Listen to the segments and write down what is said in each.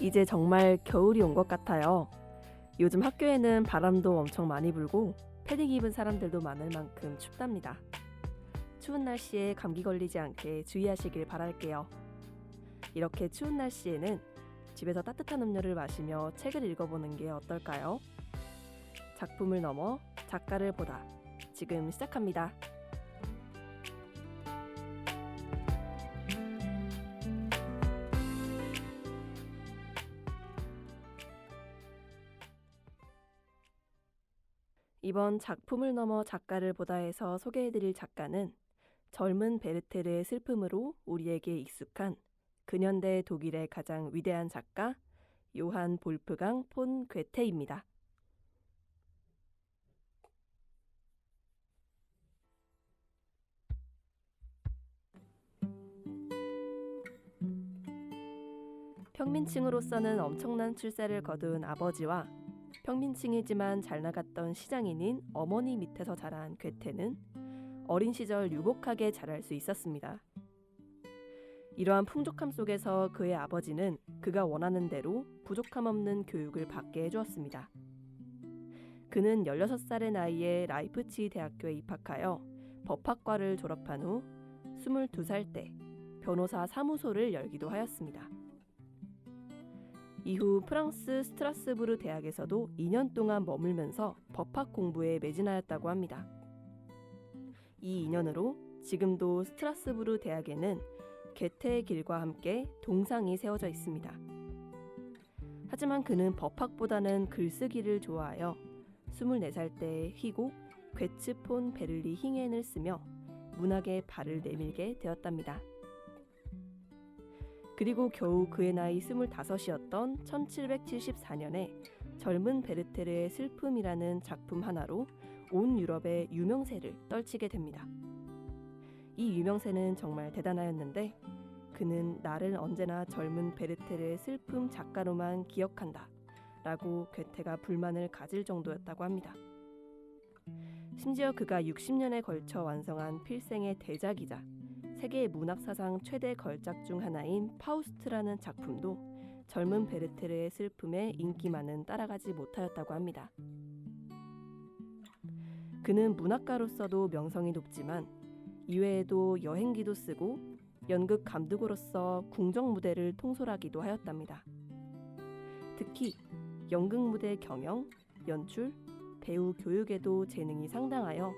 이제 정말 겨울이 온 것 같아요. 요즘 학교에는 바람도 엄청 많이 불고 패딩 입은 사람들도 많을 만큼 춥답니다. 추운 날씨에 감기 걸리지 않게 주의하시길 바랄게요. 이렇게 추운 날씨에는 집에서 따뜻한 음료를 마시며 책을 읽어보는 게 어떨까요? 작품을 넘어 작가를 보다. 지금 시작합니다. 이번 작품을 넘어 작가를 보다에서 소개해드릴 작가는 젊은 베르테르의 슬픔으로 우리에게 익숙한 근현대 독일의 가장 위대한 작가 요한 볼프강 폰 괴테입니다. 평민층으로서는 엄청난 출세를 거둔 아버지와 평민층이지만 잘 나갔던 시장인인 어머니 밑에서 자란 괴테는 어린 시절 유복하게 자랄 수 있었습니다. 이러한 풍족함 속에서 그의 아버지는 그가 원하는 대로 부족함 없는 교육을 받게 해주었습니다. 그는 16살의 나이에 라이프치 대학교에 입학하여 법학과를 졸업한 후 22살 때 변호사 사무소를 열기도 하였습니다. 이후 프랑스 스트라스부르 대학에서도 2년 동안 머물면서 법학 공부에 매진하였다고 합니다. 이 인연으로 지금도 스트라스부르 대학에는 게테의 길과 함께 동상이 세워져 있습니다. 하지만 그는 법학보다는 글쓰기를 좋아하여 24살 때 희곡 괴츠폰 베를리 힝엔을 쓰며 문학에 발을 내밀게 되었답니다. 그리고 겨우 그의 나이 25이었던 1774년에 젊은 베르테르의 슬픔이라는 작품 하나로 온 유럽의 유명세를 떨치게 됩니다. 이 유명세는 정말 대단하였는데 그는 나를 언제나 젊은 베르테르의 슬픔 작가로만 기억한다 라고 괴테가 불만을 가질 정도였다고 합니다. 심지어 그가 60년에 걸쳐 완성한 필생의 대작이자 세계 문학 사상 최대 걸작 중 하나인 파우스트라는 작품도 젊은 베르테르의 슬픔에 인기 많은 따라가지 못하였다고 합니다. 그는 문학가로서도 명성이 높지만 이외에도 여행기도 쓰고 연극 감독으로서 궁정 무대를 통솔하기도 하였답니다. 특히 연극 무대 경영, 연출, 배우 교육에도 재능이 상당하여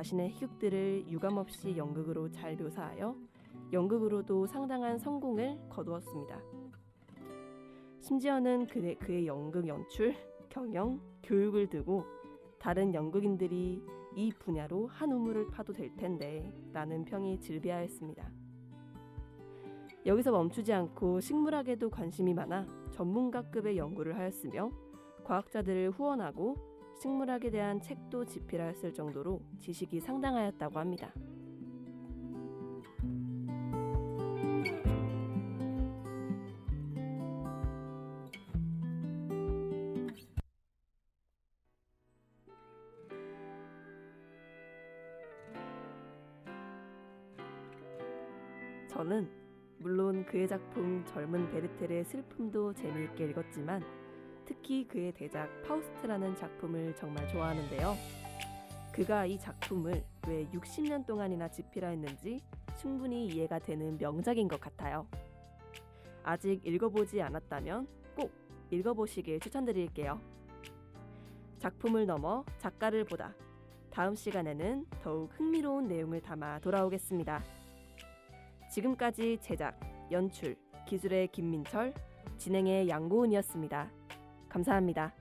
자신의 희극들을 유감없이 연극으로 잘 묘사하여 연극으로도 상당한 성공을 거두었습니다. 심지어는 그의, 그의 연극 연출, 경영, 교육을 두고 다른 연극인들이 이 분야로 한 우물을 파도 될 텐데 라는 평이 즐비하였습니다. 여기서 멈추지 않고 식물학에도 관심이 많아 전문가급의 연구를 하였으며 과학자들을 후원하고 식물학에 대한 책도 집필하였을 정도로 지식이 상당하였다고 합니다. 저는 물론 그의 작품 젊은 베르테르의 슬픔도 재미있게 읽었지만 특히 그의 대작 파우스트라는 작품을 정말 좋아하는데요. 그가 이 작품을 왜 60년 동안이나 집필하였는지 충분히 이해가 되는 명작인 것 같아요. 아직 읽어보지 않았다면 꼭 읽어보시길 추천드릴게요. 작품을 넘어 작가를 보다. 다음 시간에는 더욱 흥미로운 내용을 담아 돌아오겠습니다. 지금까지 제작, 연출, 기술의 김민철, 진행의 양고은이었습니다. 감사합니다.